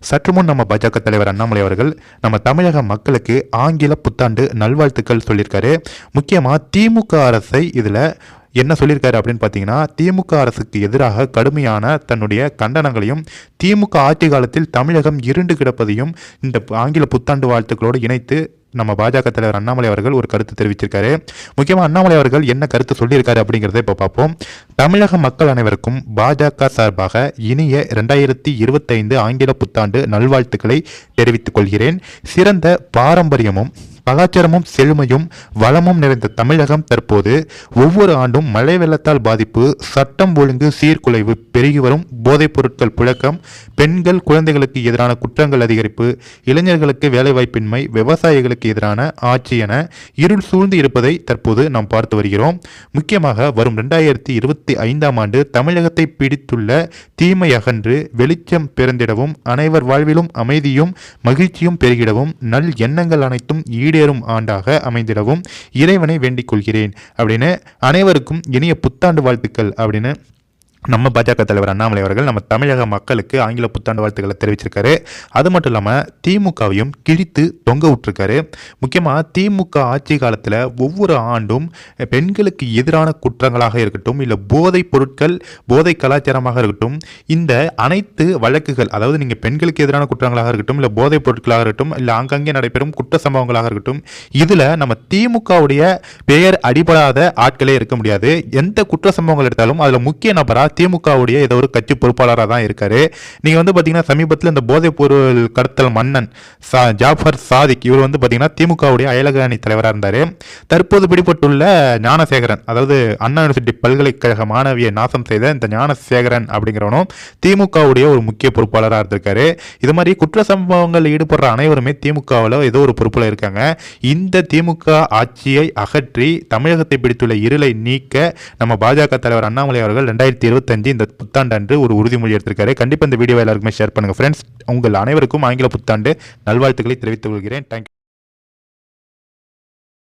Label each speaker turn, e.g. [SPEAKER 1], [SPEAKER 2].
[SPEAKER 1] சற்று முன் நம்ம பாஜக தலைவர் அண்ணாமலை அவர்கள் நம்ம தமிழக மக்களுக்கு ஆங்கில புத்தாண்டு நல்வாழ்த்துக்கள் சொல்லியிருக்காரு. முக்கியமாக திமுக அரசை இதில் என்ன சொல்லியிருக்காரு அப்படின்னு பார்த்தீங்கன்னா திமுக அரசுக்கு எதிராக கடுமையான தன்னுடைய கண்டனங்களையும் திமுக ஆட்சி காலத்தில் தமிழகம் இருண்டு கிடப்பதையும் இந்த ஆங்கில புத்தாண்டு வாழ்த்துக்களோடு இணைத்து நம்ம பாஜக தலைவர் அண்ணாமலை அவர்கள் ஒரு கருத்து தெரிவிச்சிருக்காரு. முக்கியமாக அண்ணாமலை அவர்கள் என்ன கருத்து சொல்லியிருக்காரு அப்படிங்கிறத இப்போ பார்ப்போம். தமிழக மக்கள் அனைவருக்கும் பாஜக சார்பாக இனிய ரெண்டாயிரத்தி இருபத்தைந்து ஆங்கில புத்தாண்டு நல்வாழ்த்துக்களை தெரிவித்துக் கொள்கிறேன். சிறந்த பாரம்பரியமும் கலாச்சாரமும் செழுமையும் வளமும் நிறைந்த தமிழகம் தற்போது ஒவ்வொரு ஆண்டும் மழை வெள்ளத்தால் பாதிப்பு சட்டம் ஒழுங்கு சீர்குலைவு பெருகி வரும் போதைப் பொருட்கள் புழக்கம் பெண்கள் குழந்தைகளுக்கு எதிரான குற்றங்கள் அதிகரிப்பு இளைஞர்களுக்கு வேலைவாய்ப்பின்மை விவசாயிகளுக்கு எதிரான ஆட்சி என இருள் சூழ்ந்து இருப்பதை தற்போது நாம் பார்த்து வருகிறோம். முக்கியமாக வரும் ரெண்டாயிரத்தி இருபத்தி ஐந்தாம் ஆண்டு தமிழகத்தை பிடித்துள்ள தீமை அகன்று வெளிச்சம் பிறந்திடவும் அனைவர் வாழ்விலும் அமைதியும் மகிழ்ச்சியும் பெருகிடவும் நல் எண்ணங்கள் அனைத்தும் ஈடேறும் ஆண்டாக அமைந்திடவும் இறைவனை வேண்டிக் கொள்கிறேன். அப்படின்னு அனைவருக்கும் இனிய புத்தாண்டு வாழ்த்துக்கள் அப்படின்னு நம்ம பாஜக தலைவர் அண்ணாமலை அவர்கள் நம்ம தமிழக மக்களுக்கு ஆங்கில புத்தாண்டு வாழ்த்துக்களை தெரிவிச்சிருக்காரு. அது மட்டும் இல்லாமல் திமுகவையும் கிழித்து தொங்க விட்டுருக்காரு. முக்கியமாக திமுக ஆட்சி காலத்தில் ஒவ்வொரு ஆண்டும் பெண்களுக்கு எதிரான குற்றங்களாக இருக்கட்டும் இல்லை போதைப் பொருட்கள் போதை கலாச்சாரமாக இருக்கட்டும் இந்த அனைத்து வழக்குகள் அதாவது நீங்கள் பெண்களுக்கு எதிரான குற்றங்களாக இருக்கட்டும் இல்லை போதைப் பொருட்களாக இருக்கட்டும் இல்லை ஆங்காங்கே நடைபெறும் குற்ற சம்பவங்களாக இருக்கட்டும் இதில் நம்ம திமுகவுடைய பெயர் அடிபடாத ஆட்களே இருக்க முடியாது. எந்த குற்ற சம்பவங்கள் எடுத்தாலும் அதில் முக்கிய நபராக திமுகவுடைய ஏதோ ஒரு கட்சி பொறுப்பாளராக தான் இருக்காரு. நீங்கள் வந்து பார்த்தீங்கன்னா சமீபத்தில் இந்த போதைப் பொருள் கடத்தல் மன்னன் சா ஜாஃபர் சாதிக் இவர் வந்து பார்த்தீங்கன்னா திமுகவுடைய அயலக அணி தலைவராக இருந்தார். தற்போது பிடிபட்டுள்ள ஞானசேகரன் அதாவது அண்ணா யூனிவர்சிட்டி பல்கலைக்கழக மாணவியை நாசம் செய்த இந்த ஞானசேகரன் அப்படிங்கிறவனும் திமுகவுடைய ஒரு முக்கிய பொறுப்பாளராக இருந்திருக்காரு. இது மாதிரி குற்ற சம்பவங்களில் ஈடுபடுற அனைவருமே திமுகவில் ஏதோ ஒரு பொறுப்பில் இருக்காங்க. இந்த திமுக ஆட்சியை அகற்றி தமிழகத்தை பிடித்துள்ள இருளை நீக்க நம்ம பாஜக தலைவர் அண்ணாமலை அவர்கள் ரெண்டாயிரத்தி இருபத்தஞ்சு இந்த புத்தாண்டு அன்று ஒரு உறுதிமொழி எடுத்திருக்காரு. கண்டிப்பாக இந்த வீடியோ எல்லாருக்குமே ஷேர் பண்ணுங்கள் ஃப்ரெண்ட்ஸ் உங்கள் அனைவருக்கும் ஆங்கில புத்தாண்டு நல்வாழ்த்துக்களை தெரிவித்துக் கொள்கிறேன். தேங்க்யூ